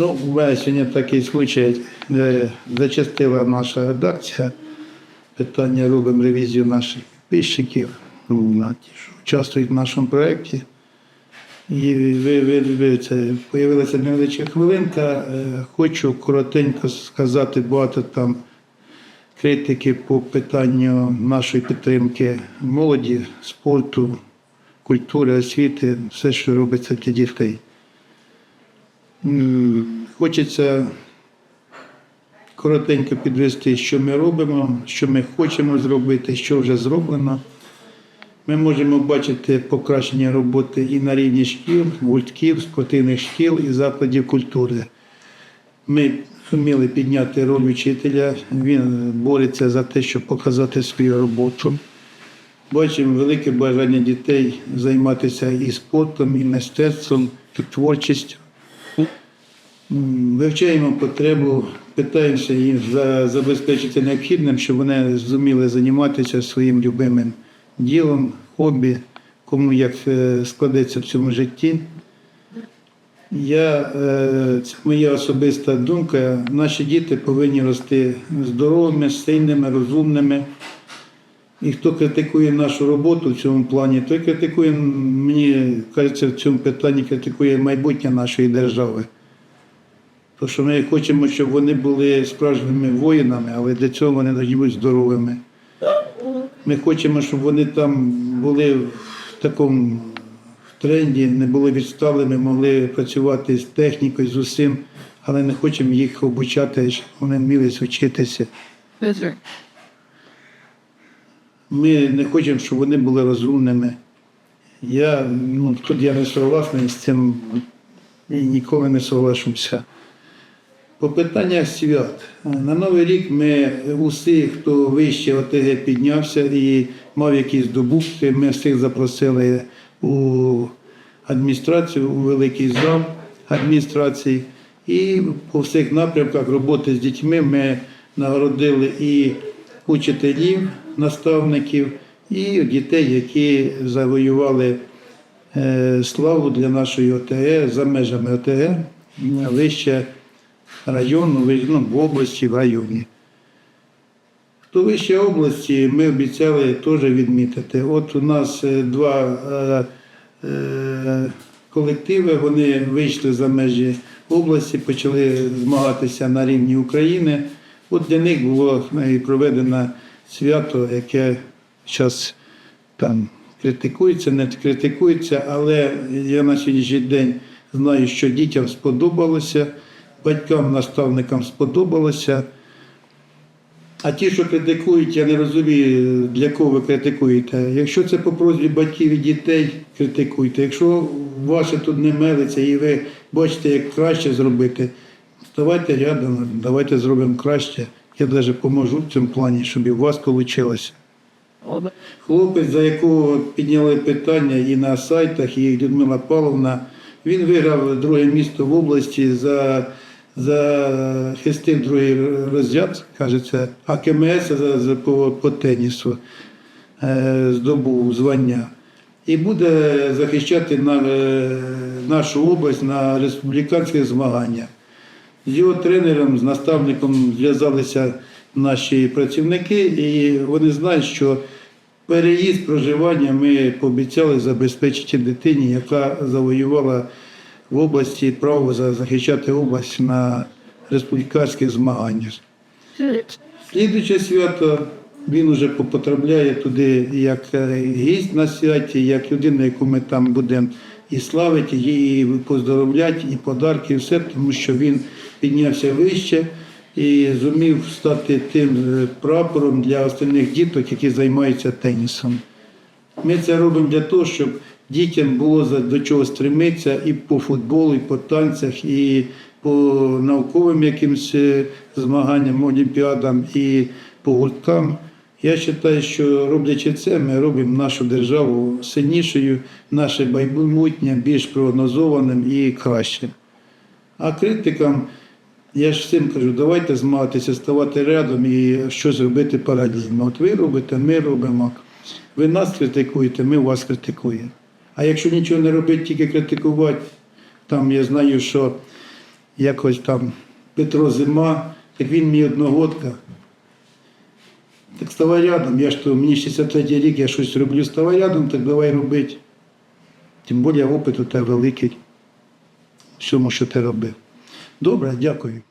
Ну, у сьогодні такий случай, де зачастила наша редакція. Питання робимо ревізію наших підписчиків, ну, що участвують в нашому проєкті. І появилася невеличка хвилинка. Е, Хочу коротенько сказати багато там критики по питанню нашої підтримки молоді, спорту, культури, освіти, все, що робиться для дітей. Хочеться коротенько підвести, що ми робимо, що ми хочемо зробити, що вже зроблено. Ми можемо бачити покращення роботи і на рівні шкіл, гуртків, спортивних шкіл і закладів культури. Ми зуміли підняти роль вчителя, він бореться за те, щоб показати свою роботу. Бачимо велике бажання дітей займатися і спортом, і мистецтвом, і творчістю. Вивчаємо потребу, питаємося їм забезпечити необхідним, щоб вони зуміли займатися своїм любимим ділом, хобі, кому як е, складеться в цьому житті. Я, е, це моя особиста думка. Наші діти повинні рости здоровими, сильними, розумними. І хто критикує нашу роботу в цьому плані, той критикує, мені кажеться, в цьому питанні критикує майбутнє нашої держави. Тому що ми хочемо, щоб вони були справжніми воїнами, але для цього вони повинні бути здоровими. Ми хочемо, щоб вони там були в такому тренді, не були відставлені, могли працювати з технікою, з усім, але не хочемо їх обучати, щоб вони вміли вчитися. Ми не хочемо, щоб вони були розумними. Я, ну, тут я не согласний з цим і ніколи не соглашуся. По питаннях свят. На Новий рік ми усі, хто вище ОТГ піднявся і мав якісь здобутки, ми всіх запросили у адміністрацію, у великий зал адміністрації. І по всіх напрямках роботи з дітьми ми нагородили і учителів, наставників, і дітей, які завоювали е, славу для нашої ОТГ за межами ОТГ, вище району, ну, в області, в районі. Хто вище області, ми обіцяли теж відмітити. От у нас е, два е, е, колективи, вони вийшли за межі області, почали змагатися на рівні України. От для них було е, проведено свято, яке зараз там критикується, не критикується, але я на сьогоднішній день знаю, що дітям сподобалося, батькам, наставникам сподобалося. А ті, що критикують, я не розумію, для кого ви критикуєте. Якщо це по просьбі батьків і дітей, критикуйте. Якщо ваше тут не мелиться і ви бачите, як краще зробити, ставайте рядом, давайте зробимо краще. Я навіть поможу в цьому плані, щоб і у вас вийшло. Хлопець, за якого підняли питання і на сайтах, і Людмила Павловна, він виграв друге місто в області за, за хистив другий розряд, кажеться, а КМС за, за, по, по тенісу е, здобув звання. І буде захищати е, нашу область на республіканських змаганнях. З його тренером, з наставником зв'язалися наші працівники, і вони знають, що переїзд проживання ми пообіцяли забезпечити дитині, яка завоювала в області право захищати область на республіканських змаганнях. Слідуюче свято він уже потрапляє туди як е, гість на святі, як людина, яку ми там будемо і славити, і поздоровляти, і подарки, і все, тому що він піднявся вище і зумів стати тим е, прапором для остальних діток, які займаються тенісом. Ми це робимо для того, щоб дітям було до чого стремитися і по футболу, і по танцях, і по науковим якимось е, змаганням, олімпіадам, і по гурткам. Я вважаю, що роблячи це, ми робимо нашу державу сильнішою, наше майбутнє більш прогнозованим і кращим. А критикам я ж всім кажу, давайте змагатися, ставати рядом і щось робити паралельно. От ви робите, ми робимо. Ви нас критикуєте, ми вас критикуємо. А якщо нічого не робити, тільки критикувати, там я знаю, що якось там Петро Зима, так він мій одногодка. Так ставай рядом, я ж то, мені 63 рік, я щось роблю, ставай рядом, так давай робити. Тим більше опит у тебе великий в всьому, що ти робив. Добре, дякую.